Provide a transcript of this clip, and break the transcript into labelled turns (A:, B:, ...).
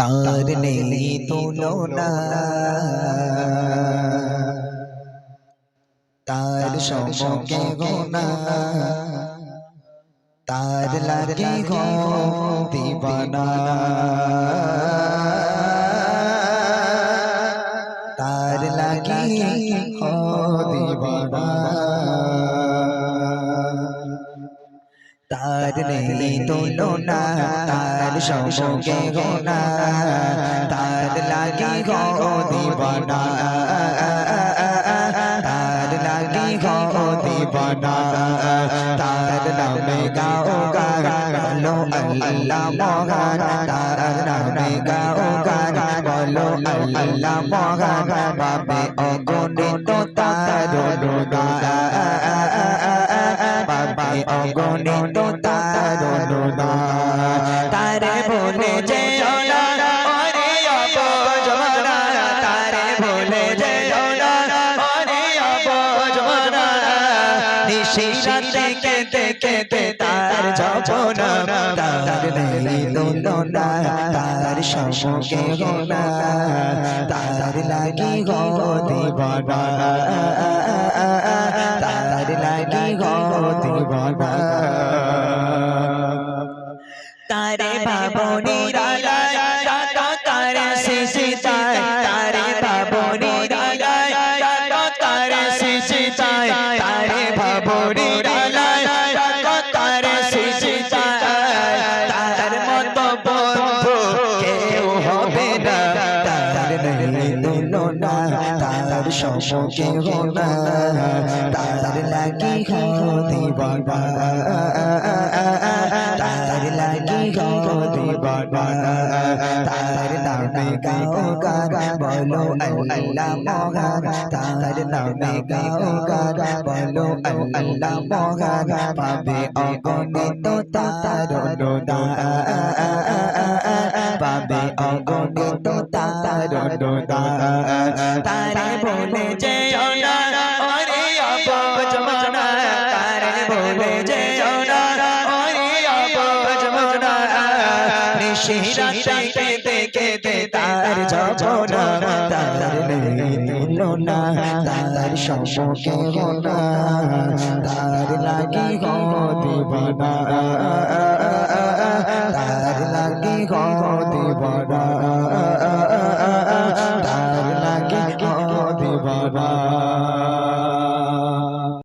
A: তার নেই তুলনা। তার সমকে গোনা। তার লাগে গো দিবানা। তার লাগে গো দিবানা। নেই তুলনা তার সমকে গোনা, তার লাগে গো দিবানা তার লাগে গো দিবানা তার নামে গাও গান বলো আল্লাহ মহান, তার নামে গাও গান বলো আল্লাহ মহান বাবে অগণিত তার রোদা অগণিত তার রোদা তারে বলে যে নিশিরাতে কেতে কেতে তার জপনা, তার নেই দোলনা তার সমকে গোনা, তার লাগি গো দিবানা তারে বাবনি রালা তারে সিসিতায় নেই তুলনা তার সমকে হোনা তার লাগি হো দিবানা তার লাগি গো দিবানা তার নামে গাও গান বলো আল্লাহ মহান। তার নামে গাও গান বলো আল্লাহ মহান। পাবে অগণিত তার পাবে অগণিত যেও না ওরে অবাব জমানা তারে ভুলে যেও না ওরে অবাব জমানা নিশিরা থেকে দেখে দে তার জমানা তার নেই তুলনা, তার সম্মুখে হনা তার লাগি হতে বানা তার লাগি হতে